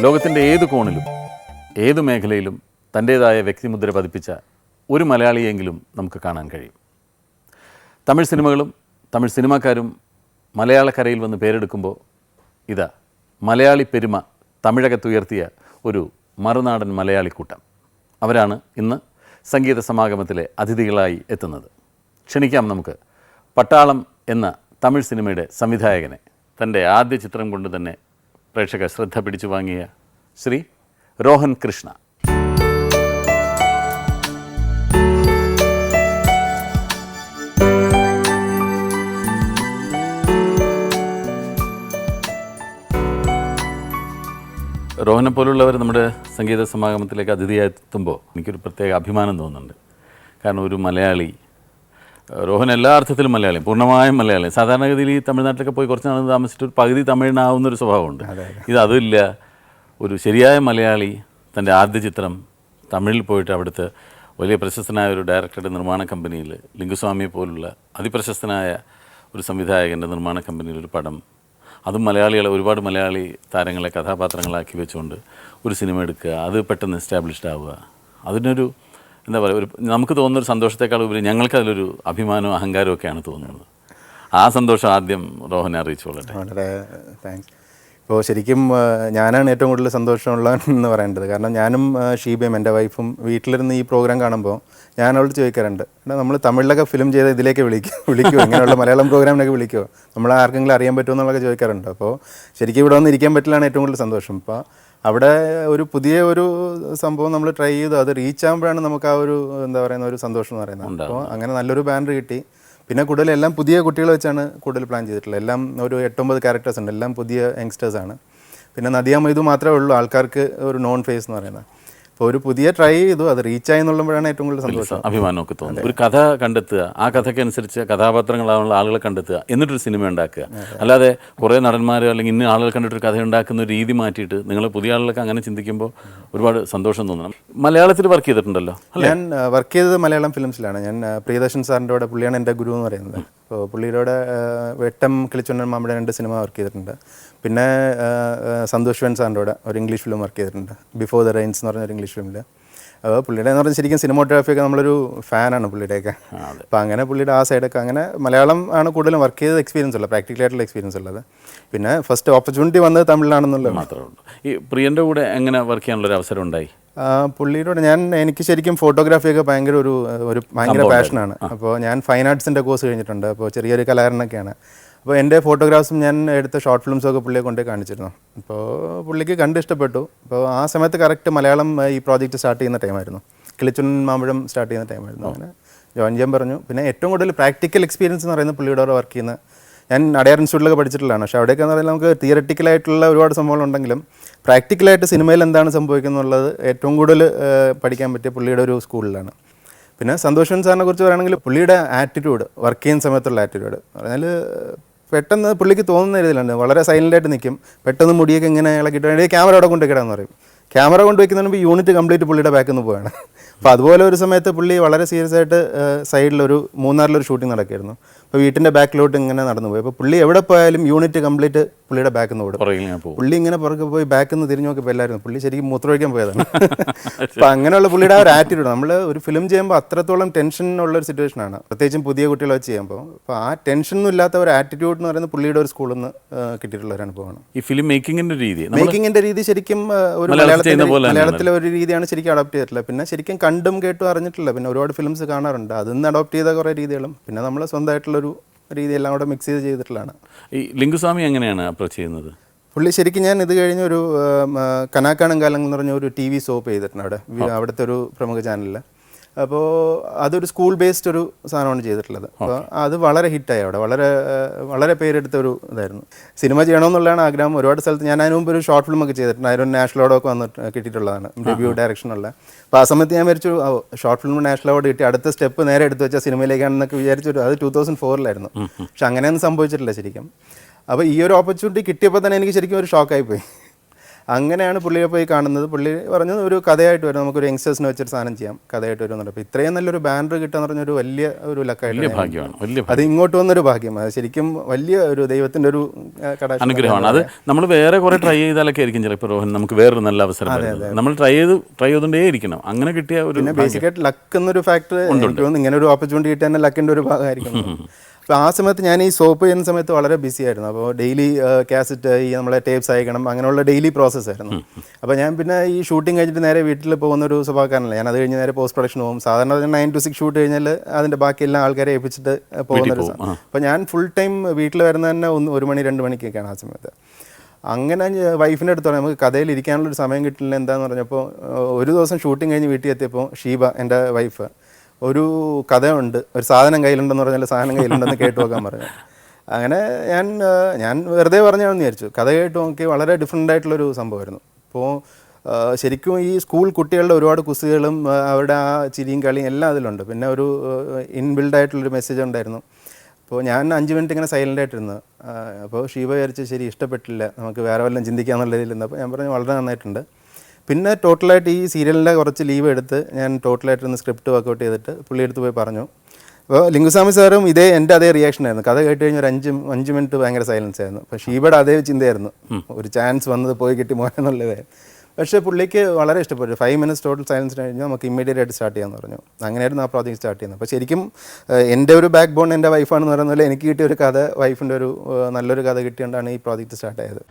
ലോകത്തിന്റെ ഏത് കോണിലും ഏത് മേഖലയിലും തന്റേതായ വ്യക്തിമുദ്ര പതിപ്പിച്ച ഒരു മലയാളിയെങ്കിലും നമുക്ക് കാണാൻ കഴിയും. തമിഴ് സിനിമകളും തമിഴ് സിനിമാക്കാരും മലയാളക്കരയിൽ വന്ന് പേരെടുക്കുമ്പോൾ ഇതാ മലയാളി പെരുമ തമിഴകത്തുയർത്തിയ ഒരു മറുനാടൻ മലയാളിക്കൂട്ടം. അവരാണ് ഇന്ന് സംഗീത സമാഗമത്തിലെ അതിഥികളായി എത്തുന്നത്. ക്ഷണിക്കാം നമുക്ക് പട്ടാളം എന്ന തമിഴ് സിനിമയുടെ സംവിധായകനെ. തന്റെ ആദ്യ ചിത്രം കൊണ്ട് തന്നെ പ്രേക്ഷക ശ്രദ്ധ പിടിച്ചു വാങ്ങിയ ശ്രീ രോഹൻ കൃഷ്ണ. രോഹനെ പോലുള്ളവർ നമ്മുടെ സംഗീത സമാഗമത്തിലേക്ക് അതിഥിയായി എത്തുമ്പോൾ എനിക്കൊരു പ്രത്യേക അഭിമാനം തോന്നുന്നുണ്ട്. കാരണം ഒരു മലയാളി രോഹൻ എല്ലാ അർത്ഥത്തിലും മലയാളി പൂർണമായും മലയാളി സാധാരണഗതിയിൽ ഈ തമിഴ്നാട്ടിലൊക്കെ പോയി കുറച്ച് നാൾ താമസിച്ചിട്ട് ഒരു പകുതി തമിഴിനാവുന്ന ഒരു സ്വഭാവമുണ്ട് ഇത് അതുമില്ല ഒരു ശരിയായ മലയാളി തന്റെ ആദ്യ ചിത്രം തമിഴിൽ പോയിട്ട് അവിടുത്തെ വലിയ പ്രശസ്തനായ ഒരു ഡയറക്ടറുടെ നിർമ്മാണ കമ്പനിയിൽ ലിംഗസ്വാമിയെ പോലുള്ള അതിപ്രശസ്തനായ ഒരു സംവിധായകന്റെ നിർമ്മാണ കമ്പനിയിൽ ഒരു പടം അതും മലയാളികളെ ഒരുപാട് മലയാളി താരങ്ങളെ കഥാപാത്രങ്ങളാക്കി വെച്ചുകൊണ്ട് ഒരു സിനിമ എടുക്കുക അത് പെട്ടെന്ന് എസ്റ്റാബ്ലിഷ്ഡ് ആവുക. അതിനൊരു എന്താ പറയുക ഒരു നമുക്ക് തോന്നുന്ന ഒരു സന്തോഷത്തെക്കാൾ ഉപരി ഞങ്ങൾക്ക് അതിലൊരു അഭിമാനവും അഹങ്കാരവും ഒക്കെയാണ് തോന്നുന്നത്. ആ സന്തോഷം ആദ്യം റോഹനെ അറിയിച്ചോളട്ടെ വളരെ താങ്ക്സ്. ഇപ്പോൾ ശരിക്കും ഞാനാണ് ഏറ്റവും കൂടുതൽ സന്തോഷമുള്ള എന്ന് പറയേണ്ടത്. കാരണം ഞാനും ഷീബയും എന്റെ വൈഫും വീട്ടിലിരുന്ന് ഈ പ്രോഗ്രാം കാണുമ്പോൾ ഞാൻ അവളോട് ചോദിക്കാറുണ്ട് എടാ നമ്മൾ തമിഴിലൊക്കെ ഫിലിം ചെയ്ത് ഇതിലേക്ക് വിളിക്കും വിളിക്കുമോ ഇങ്ങനെയുള്ള മലയാളം പ്രോഗ്രാമിനൊക്കെ വിളിക്കുമോ നമ്മൾ ആർക്കെങ്കിലും അറിയാൻ പറ്റുമോ? എന്നുള്ളതൊക്കെ ചോദിക്കാറുണ്ട്. അപ്പോൾ ശരിക്കും ഇവിടെ വന്ന് ഇരിക്കാൻ പറ്റില്ലാണ് ഏറ്റവും കൂടുതൽ സന്തോഷം. ഇപ്പോൾ അവിടെ ഒരു പുതിയ ഒരു സംഭവം നമ്മൾ ട്രൈ ചെയ്തു. അത് റീച്ച് ആകുമ്പോഴാണ് നമുക്ക് ആ ഒരു എന്താ പറയുന്ന ഒരു സന്തോഷം എന്ന് പറയുന്നത്. അപ്പോൾ അങ്ങനെ നല്ലൊരു ബാനർ കിട്ടി. പിന്നെ കൂടുതൽ എല്ലാം പുതിയ കുട്ടികൾ വെച്ചാണ് കൂടുതൽ പ്ലാൻ ചെയ്തിട്ടുള്ളത്. എല്ലാം ഒരു എട്ടൊമ്പത് ക്യാരക്ടേഴ്സ് ഉണ്ട്. എല്ലാം പുതിയ യങ്സ്റ്റേഴ്സ് ആണ്. പിന്നെ നദിയാമ ഇത് മാത്രമേ ഉള്ളൂ. ആൾക്കാർക്ക് ഒരു നോൺ ഫേസ് എന്ന് പറയുന്നത്. അപ്പോൾ ഒരു പുതിയ ട്രൈ ചെയ്തു അത് റീച്ച് ആയി എന്നുള്ളപ്പോഴാണ് ഏറ്റവും കൂടുതൽ സന്തോഷം. അഭിമാനമൊക്കെ തോന്നുന്നത്. ഒരു കഥ കണ്ടെത്തുക ആ കഥയ്ക്ക് അനുസരിച്ച് കഥാപാത്രങ്ങളാവുള്ള ആളുകളെ കണ്ടെത്തുക എന്നിട്ടൊരു സിനിമ ഉണ്ടാക്കുക. അല്ലാതെ കുറേ നടന്മാർ അല്ലെങ്കിൽ ഇന്ന ആളുകൾ കണ്ടിട്ടൊരു കഥ ഉണ്ടാക്കുന്ന ഒരു രീതി മാറ്റിയിട്ട് നിങ്ങൾ പുതിയ ആളുകളൊക്കെ അങ്ങനെ ചിന്തിക്കുമ്പോൾ ഒരുപാട് സന്തോഷം തോന്നണം. മലയാളത്തിൽ വർക്ക് ചെയ്തിട്ടുണ്ടല്ലോ ഞാൻ വർക്ക് ചെയ്തത് മലയാളം ഫിലിംസിലാണ് ഞാൻ പ്രിയദർശൻ സാറിന്റെ കൂടെ പുള്ളിയാണ് എന്റെ ഗുരു എന്ന് പറയുന്നത്. അപ്പോൾ പുള്ളിയുടെ വെട്ടം കിളിച്ചുണ്ണൻ മാമ്പഴ രണ്ട് സിനിമ വർക്ക് ചെയ്തിട്ടുണ്ട്. പിന്നെ സന്തോഷ് വെൻ സാറിന്റെ കൂടെ ഒരു ഇംഗ്ലീഷ് ഫിലിം വർക്ക് ചെയ്തിട്ടുണ്ട്. ബിഫോർ ദ റെയിൻസ് എന്ന് പറഞ്ഞ ഒരു ഇംഗ്ലീഷ് ഫിലിമിൽ അപ്പോൾ പുള്ളിയുടെ എന്ന് പറഞ്ഞാൽ ശരിക്കും സിനിമോഗ്രാഫിയൊക്കെ നമ്മളൊരു ഫാനാണ് പുള്ളിയുടെയൊക്കെ. അപ്പോൾ അങ്ങനെ പുള്ളിയുടെ ആ സൈഡൊക്കെ അങ്ങനെ മലയാളം ആണ് കൂടുതലും വർക്ക് ചെയ്ത എക്സ്പീരിയൻസ് ഉള്ളത് പ്രാക്ടിക്കൽ ആയിട്ടുള്ള എക്സ്പീരിയൻസ് ഉള്ളത്. പിന്നെ ഫസ്റ്റ് ഓപ്പർച്യൂണിറ്റി വന്നത് തമിഴിലാണെന്നുള്ളത്. മാത്രമേ ഉള്ളൂ. ഈ പ്രിയന്റെ കൂടെ എങ്ങനെ വർക്ക് ചെയ്യാനുള്ളൊരു അവസരം ഉണ്ടായി? പുള്ളിയുടെ ഞാൻ എനിക്ക് ശരിക്കും ഫോട്ടോഗ്രാഫിയൊക്കെ ഭയങ്കര ഒരു ഒരു ഭയങ്കര പാഷനാണ് അപ്പോൾ ഞാൻ ഫൈൻ ആർട്സിന്റെ കോഴ്സ് കഴിഞ്ഞിട്ടുണ്ട്. അപ്പോൾ ചെറിയൊരു കലാകാരനൊക്കെയാണ്. അപ്പോൾ എന്റെ ഫോട്ടോഗ്രാഫ്സും ഞാൻ എടുത്ത ഷോർട്ട് ഫിലിംസൊക്കെ പുള്ളിയെ കൊണ്ടേ കാണിച്ചിരുന്നു. അപ്പോൾ പുള്ളിക്ക് കണ്ട് ഇഷ്ടപ്പെട്ടു. അപ്പോൾ ആ സമയത്ത് കറക്റ്റ് മലയാളം ഈ പ്രോജക്റ്റ് സ്റ്റാർട്ട് ചെയ്യുന്ന ടൈമായിരുന്നു കിളിച്ചുൻ മാമ്പഴം സ്റ്റാർട്ട് ചെയ്യുന്ന ടൈമായിരുന്നു അങ്ങനെ ജോയിൻ ചെയ്യാൻ പറഞ്ഞു. പിന്നെ ഏറ്റവും കൂടുതൽ പ്രാക്ടിക്കൽ എക്സ്പീരിയൻസ് എന്ന് പറയുന്നത് പുള്ളിയുടെ വർക്ക് ചെയ്യുന്ന ഞാൻ അടയാർ ഇൻസ്റ്റിറ്റ്യൂട്ടിലൊക്കെ പഠിച്ചിട്ടുള്ളതാണ്. പക്ഷേ അവിടെയൊക്കെ എന്ന് പറയുന്നത് നമുക്ക് തിയറട്ടിക്കലായിട്ടുള്ള ഒരുപാട് സംഭവങ്ങളുണ്ടെങ്കിലും പ്രാക്ടിക്കലായിട്ട് സിനിമയിൽ എന്താണ് സംഭവിക്കുന്നത് എന്നുള്ളത് ഏറ്റവും കൂടുതൽ പഠിക്കാൻ പറ്റിയ പുള്ളിയുടെ ഒരു സ്കൂളിലാണ്. പിന്നെ സന്തോഷൻ സാറിനെ കുറിച്ച് പറയുകയാണെങ്കിൽ പുള്ളിയുടെ ആറ്റിറ്റ്യൂഡ് വർക്ക് ചെയ്യുന്ന സമയത്തുള്ള ആറ്റിറ്റ്യൂഡ് പറഞ്ഞാൽ പെട്ടെന്ന് പുള്ളിക്ക് തോന്നുന്ന രീതിയിലാണ് വളരെ സൈലന്റായിട്ട് നിൽക്കും. പെട്ടെന്ന് മുടിയൊക്കെ ഇങ്ങനെ ഇളക്കിയിട്ട് ക്യാമറ അവിടെ കൊണ്ടുവയ്ക്കണമെന്ന് പറയും. ക്യാമറ കൊണ്ടുവയ്ക്കുന്നതിന് മുമ്പ് യൂണിറ്റ് കംപ്ലീറ്റ് പുള്ളിയുടെ ബാക്കിൽ നിന്ന് പോവുകയാണ് അപ്പോൾ അതുപോലെ ഒരു സമയത്ത് പുള്ളി വളരെ സീരിയസ് ആയിട്ട് സൈഡിലൊരു മൂന്നാറിലൊരു ഷൂട്ടിംഗ് നടക്കായിരുന്നു അപ്പോൾ വീട്ടിന്റെ ബാക്കിലോട്ട് ഇങ്ങനെ നടന്നു പോയി. അപ്പോൾ പുള്ളി എവിടെ പോയാലും യൂണിറ്റ് കംപ്ലീറ്റ് പുള്ളിയുടെ ബാക്കിൽ നിന്ന് ഓടും പുള്ളി ഇങ്ങനെ പുറകെ പോയി ബാക്കിൽ നിന്ന് തിരിഞ്ഞു നോക്കിയപ്പോൾ എല്ലാവരും പുള്ളി ശരിക്കും മൂത്രമൊഴിക്കാൻ പോയതാണ്. അപ്പോൾ അങ്ങനെയുള്ള പുള്ളിയുടെ ആ ഒരു ആറ്റിറ്റ്യൂഡ് നമ്മൾ ഒരു ഫിലിം ചെയ്യുമ്പോൾ അത്രത്തോളം ടെൻഷൻ ഉള്ള ഒരു സിറ്റുവേഷനാണ് പ്രത്യേകിച്ചും പുതിയ കുട്ടികളെ വെച്ച് ചെയ്യുമ്പോൾ അപ്പോൾ ആ ടെൻഷനൊന്നും ഇല്ലാത്ത ഒരു ആറ്റിറ്റ്യൂഡ് എന്ന് പറയുന്നത് പുള്ളിയുടെ ഒരു സ്കൂളിൽ നിന്ന് കിട്ടിയിട്ടുള്ള ഒരു അനുഭവമാണ്. ഈ ഫിലിം മേക്കിങ്ങിന്റെ രീതി. മേക്കിങ്ങിന്റെ രീതി ശരിക്കും ഒരു മലയാളത്തിലെ. മലയാളത്തിലെ ഒരു രീതിയാണ് ശരിക്കും അഡോപ്റ്റ് ചെയ്തിട്ടുള്ളത്. പിന്നെ ശരിക്കും കണ്ടും കേട്ടും അറിഞ്ഞിട്ടില്ല. പിന്നെ ഒരുപാട് ഫിലിംസ് കാണാറുണ്ട്. അതിൽ നിന്ന് അഡോപ്റ്റ് ചെയ്ത കുറേ രീതികളും. പിന്നെ നമ്മൾ സ്വന്തമായിട്ടുള്ളൊരു രീതി എല്ലാം കൂടെ മിക്സ് ചെയ്ത് ചെയ്തിട്ടുള്ളതാണ്. ഈ ലിംഗുസ്വാമി എങ്ങനെയാണ് അപ്രോച്ച് ചെയ്യുന്നത്? പുള്ളി ശരിക്കും ഞാൻ ഇത് കഴിഞ്ഞ ഒരു കനാക്കാണം കാലം എന്ന് പറഞ്ഞ ഒരു ടി വി സോപ്പ് ചെയ്തിട്ടുണ്ട് അവിടെ. അവിടുത്തെ ഒരു പ്രമുഖ ചാനലിൽ അപ്പോൾ അതൊരു സ്കൂൾ ബേസ്ഡ് ഒരു സാധനമാണ് ചെയ്തിട്ടുള്ളത്. അപ്പോൾ അത് വളരെ ഹിറ്റായി അവിടെ. വളരെ വളരെ പേരെടുത്ത ഒരു ഇതായിരുന്നു. സിനിമ ചെയ്യണമെന്നുള്ളതാണ് ആഗ്രഹം. ഒരുപാട് സ്ഥലത്ത് ഞാൻ അതിന് മുമ്പ് ഒരു ഷോർട്ട് ഫിലിം ഒക്കെ ചെയ്തിട്ടുണ്ട്. അതിന് നാഷണൽ അവാർഡൊക്കെ വന്നിട്ട് കിട്ടിയിട്ടുള്ളതാണ്. ഡെബ്യൂ ഡയറക്ഷനുള്ള അപ്പോൾ ആ സമയത്ത് ഞാൻ വിചാരിച്ചു ഷോർട്ട് ഫിലിം നാഷണൽ അവാർഡ് കിട്ടി. അടുത്ത സ്റ്റെപ്പ് നേരെ എടുത്ത് വെച്ചാൽ സിനിമയിലേക്കാണെന്നൊക്കെ വിചാരിച്ചു. അത് ടൂ തൗസൻഡ് ഫോറിലായിരുന്നു പക്ഷെ അങ്ങനെയൊന്നും സംഭവിച്ചിട്ടില്ല ശരിക്കും. അപ്പോൾ ഈ ഒരു ഓപ്പർച്യൂണിറ്റി കിട്ടിയപ്പോൾ തന്നെ എനിക്ക് ശരിക്കും ഒരു ഷോക്കായി പോയി. അങ്ങനെയാണ് പുള്ളിയെ പോയി കാണുന്നത്. പുള്ളി പറഞ്ഞു ഒരു കഥയായിട്ട് വരും. നമുക്കൊരു യങ്സ്റ്റേഴ്സിനെ വെച്ചൊരു സാധനം ചെയ്യാം. കഥയായിട്ട് വരും എന്നുള്ളത് അപ്പോൾ ഇത്രയും നല്ലൊരു ബാനർ കിട്ടുക എന്ന് പറഞ്ഞൊരു വലിയ ഒരു ലക്കായിട്ട് ഭാഗ്യമാണ്. അത് ഇങ്ങോട്ട് വന്നൊരു ഭാഗ്യം. അത് ശരിക്കും വലിയ ഒരു ദൈവത്തിന്റെ ഒരു അനുഗ്രഹമാണ്. അത് നമ്മൾ വേറെ കുറേ ട്രൈ ചെയ്താലൊക്കെ ആയിരിക്കും ചിലപ്പോൾ റോഹൻ നമുക്ക് വേറൊരു നല്ല അവസരം നമ്മൾ ട്രൈ ചെയ്ത് ട്രൈ ചെയ്തുകൊണ്ടേ ഇരിക്കണം. അങ്ങനെ കിട്ടിയ ഒരു ബേസിക്കായിട്ട് ലക്ക് എന്നൊരു ഫാക്ടർ ഇങ്ങനെ ഒരു ഓപ്പർച്യൂണിറ്റി കിട്ടിയ തന്നെ ലക്കിന്റെ ഒരു ഭാഗമായിരിക്കും. അപ്പോൾ ആ സമയത്ത് ഞാൻ ഈ സോപ്പ് ചെയ്യുന്ന സമയത്ത് വളരെ ബിസി ആയിരുന്നു. അപ്പോൾ ഡെയിലി കാസറ്റ് ഈ നമ്മളെ ടേപ്സ് അയക്കണം അങ്ങനെയുള്ള ഡെയിലി പ്രോസസ്സ് ആയിരുന്നു. അപ്പോൾ ഞാൻ പിന്നെ ഈ ഷൂട്ടിംഗ് കഴിഞ്ഞിട്ട് നേരെ വീട്ടിൽ പോകുന്ന ഒരു സ്വഭാവക്കാരനല്ല. ഞാൻ അത് കഴിഞ്ഞ് നേരെ പോസ്റ്റ് പ്രൊഡക്ഷൻ പോകും. സാധാരണ നയൻ ടു സിക്സ് ഷൂട്ട് കഴിഞ്ഞാൽ അതിന്റെ ബാക്കി എല്ലാ ആൾക്കാരെ ഏൽപ്പിച്ചിട്ട് പോകുന്ന ഒരു അപ്പോൾ ഞാൻ ഫുൾ ടൈം വീട്ടിൽ വരുന്ന തന്നെ ഒന്ന് ഒരു മണി രണ്ട് മണിക്കൊക്കെയാണ് ആ സമയത്ത്. അങ്ങനെ വൈഫിന്റെ അടുത്ത് പറഞ്ഞാൽ നമുക്ക് കഥയിൽ ഇരിക്കാനുള്ള ഒരു സമയം കിട്ടില്ല എന്താന്ന് പറഞ്ഞപ്പോൾ ഒരു ദിവസം ഷൂട്ടിംഗ് കഴിഞ്ഞ് വീട്ടിൽ എത്തിയപ്പോൾ ഷീബ എന്റെ വൈഫ് ഒരു കഥയുണ്ട്. ഒരു സാധനം കയ്യിലുണ്ടെന്ന് പറഞ്ഞാൽ സാധനം കയ്യിലുണ്ടെന്ന് കേട്ട് നോക്കാൻ പറഞ്ഞു. അങ്ങനെ ഞാൻ ഞാൻ വെറുതെ പറഞ്ഞാണെന്ന് വിചാരിച്ചു. കഥ കേട്ട് നോക്കി വളരെ ഡിഫറെന്റ് ആയിട്ടുള്ളൊരു സംഭവമായിരുന്നു. അപ്പോൾ ശരിക്കും ഈ സ്കൂൾ കുട്ടികളുടെ ഒരുപാട് കുസികളും അവരുടെ ആ ചിരിയും കളിയും എല്ലാം അതിലുണ്ട്. പിന്നെ ഒരു ഇൻബിൽഡ് ആയിട്ടുള്ളൊരു മെസ്സേജ് ഉണ്ടായിരുന്നു. അപ്പോൾ ഞാൻ അഞ്ച് മിനിറ്റ് ഇങ്ങനെ സൈലന്റ് ആയിട്ടിരുന്നു അപ്പോൾ ഷീബ വിചാരിച്ച് ശരി ഇഷ്ടപ്പെട്ടില്ല നമുക്ക് വേറെ വല്ലതും ചിന്തിക്കാമെന്നുള്ള രീതിയിൽ അപ്പോൾ ഞാൻ പറഞ്ഞു വളരെ നന്നായിട്ടുണ്ട്. പിന്നെ ടോട്ടലായിട്ട് ഈ സീരിയലിന്റെ കുറച്ച് ലീവ് എടുത്ത് ഞാൻ ടോട്ടലായിട്ട് ഒന്ന് സ്ക്രിപ്റ്റ് വർക്കൗട്ട് ചെയ്തിട്ട് പുള്ളി എടുത്ത് പോയി പറഞ്ഞു. അപ്പോൾ ലിംഗുസ്വാമി സാറും ഇതേ എന്റെ അതേ റിയാക്ഷൻ ആയിരുന്നു. കഥ കേട്ട് കഴിഞ്ഞാൽ ഒരു അഞ്ച് അഞ്ച് മിനിറ്റ് ഭയങ്കര സൈലൻസ് ആയിരുന്നു. അപ്പോൾ ഷീബയുടെ അതേ ചിന്തയായിരുന്നു. ഒരു ചാൻസ് വന്നത് പോയി കിട്ടി മോനെന്നുള്ളതായിരുന്നു പക്ഷേ പുള്ളിക്ക് വളരെ ഇഷ്ടപ്പെട്ടു. ഫൈവ് മിനിറ്റ്സ് ടോട്ടൽ സൈലൻസ് കഴിഞ്ഞാൽ നമുക്ക് ഇമ്മീഡിയറ്റ് ആയിട്ട് സ്റ്റാർട്ട് ചെയ്യാമെന്ന് പറഞ്ഞു. അങ്ങനെയായിരുന്നു ആ പ്രോജക്റ്റ് സ്റ്റാർട്ട് ചെയ്യുന്നത്. അപ്പോൾ ശരിക്കും എന്റെ ഒരു ബാക്ക് ബോൺ എന്റെ വൈഫാണെന്ന് പറയുന്ന പോലെ എനിക്ക് കിട്ടിയ ഒരു കഥ വൈഫിന്റെ ഒരു നല്ലൊരു കഥ കിട്ടിയോണ്ടാണ് ഈ പ്രോജക്റ്റ് സ്റ്റാർട്ട് ആയത്.